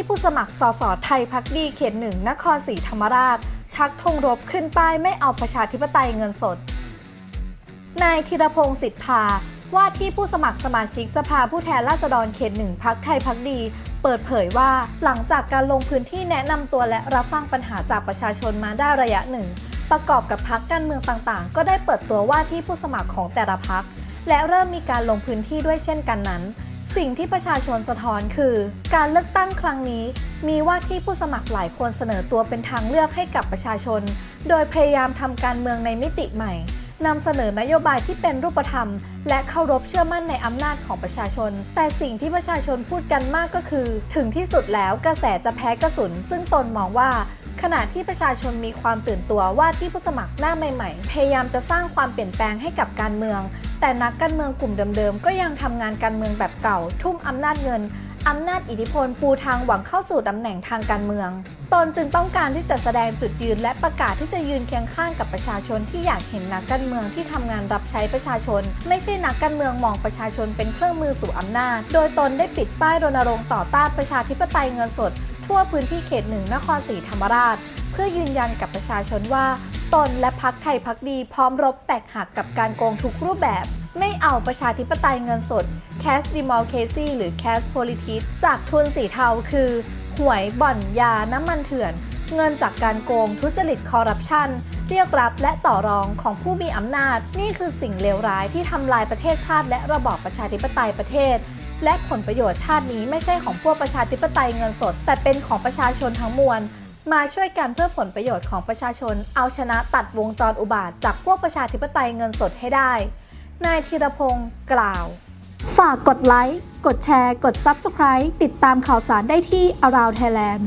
ที่ผู้สมัครสสไทยพักดีเขตหนึ่งนครศรีธรรมราช ชักธงรบขึ้นป้ายไม่เอาประชาธิปไตยเงินสด นายธีรพงศ์สิทธาว่าที่ผู้สมัครสมาชิกสภาผู้แทนราษฎรเขตหนึ่งพักไทยพักดี เปิดเผยว่าหลังจากการลงพื้นที่แนะนำตัวและรับฟังปัญหาจากประชาชนมาได้ระยะหนึ่ง ประกอบกับพักการเมืองต่างๆ ก็ได้เปิดตัวว่าที่ผู้สมัครของแต่ละพักและเริ่มมีการลงพื้นที่ด้วยเช่นกันนั้น สิ่งที่ประชาชนสะท้อนคือ การเลือกตั้งครั้งนี้ มีว่าที่ผู้สมัครหลายคนเสนอตัวเป็นทางเลือกให้กับประชาชน โดยพยายามทำการเมืองในมิติใหม่นำเสนอนโยบายที่เป็นรูปธรรม และเคารพเชื่อมั่นในอำนาจของประชาชน แต่สิ่งที่ประชาชนพูดกันมากก็คือ ถึงที่สุดแล้วกระแสจะแพ้กระสุน ซึ่งตนมองว่า ขณะที่ประชาชนมีความตื่นตัวว่าที่ผู้สมัครหน้าใหม่ ๆ พยายามจะสร้างความเปลี่ยนแปลงให้กับการเมือง แต่นักการเมืองกลุ่มเดิมๆ ก็ยังทำงานการเมืองแบบเก่า ทุ่มอำนาจเงินอำนาจอิทธิพลปูทางหวังเข้าสู่ตำแหน่งทางการเมือง ตนจึงต้องการที่จะแสดงจุดยืนและประกาศที่จะยืนเคียงข้างกับประชาชนที่อยากเห็นนักการเมืองที่ทำงานรับใช้ประชาชน ไม่ใช่นักการเมืองมองประชาชนเป็นเครื่องมือสู่อำนาจ โดยตนได้ปิดป้ายรณรงค์ต่อต้านประชาธิปไตยเงินสด ทั่วพื้นที่เขตหนึ่งนครศรีธรรมราช เพื่อยืนยันกับประชาชนว่า ตนและพักไทยพักดีพร้อมรบแตกหักกับการโกงทุกรูปแบบ ไม่เอาประชาธิปไตยเงินสด แคสดิมอลเคซี่หรือแคสโพลิทิสจากทุนสีเทาคือ หวยบ่อนยาน้ำมันเถื่อน เงินจากการโกงทุจริตคอร์รัปชันเรียกรับและต่อรองของผู้มีอำนาจ นี่คือสิ่งเลวร้ายที่ทำลายประเทศชาติ และระบอบประชาธิปไตยประเทศ และผลประโยชน์ชาตินี้ไม่ใช่ของพวกประชาธิปไตยเงินสด แต่เป็นของประชาชนทั้งมวลมาช่วยกันเพื่อผลประโยชน์ของประชาชน เอาชนะตัดวงจรอุบาทจากพวกประชาธิปไตยเงินสดให้ได้ นายธีรพงศ์กล่าว ฝากกดไลค์ กดแชร์ กด Subscribe ติดตามข่าวสารได้ที่ Around Thailand